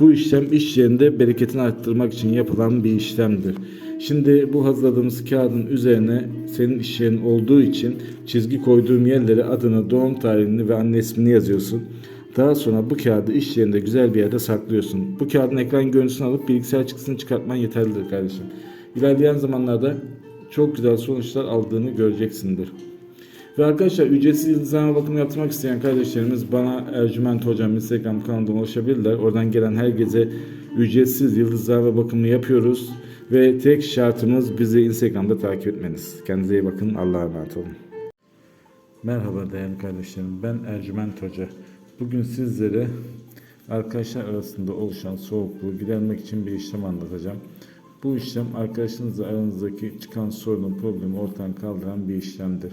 Bu işlem iş yerinde bereketini arttırmak için yapılan bir işlemdir. Şimdi bu hazırladığımız kağıdın üzerine senin iş yerin olduğu için çizgi koyduğum yerlere adını, doğum tarihini ve anne ismini yazıyorsun. Daha sonra bu kağıdı iş yerinde güzel bir yerde saklıyorsun. Bu kağıdın ekran görüntüsünü alıp bilgisayar çıktısını çıkartman yeterlidir kardeşim. İlerleyen zamanlarda çok güzel sonuçlar aldığını göreceksindir. Ve arkadaşlar ücretsiz yıldızlama bakımı yaptırmak isteyen kardeşlerimiz bana Ercüment Hocam Instagram kanalından ulaşabilirler. Oradan gelen herkese ücretsiz yıldızlama bakımı yapıyoruz. Ve tek şartımız bizi Instagram'da takip etmeniz. Kendinize iyi bakın. Allah'a emanet olun. Merhaba değerli kardeşlerim. Ben Ercüment Hoca. Bugün sizlere arkadaşlar arasında oluşan soğukluğu gidermek için bir işlem anlatacağım. Bu işlem arkadaşınızla aranızdaki çıkan sorunun problemi ortadan kaldıran bir işlemdir.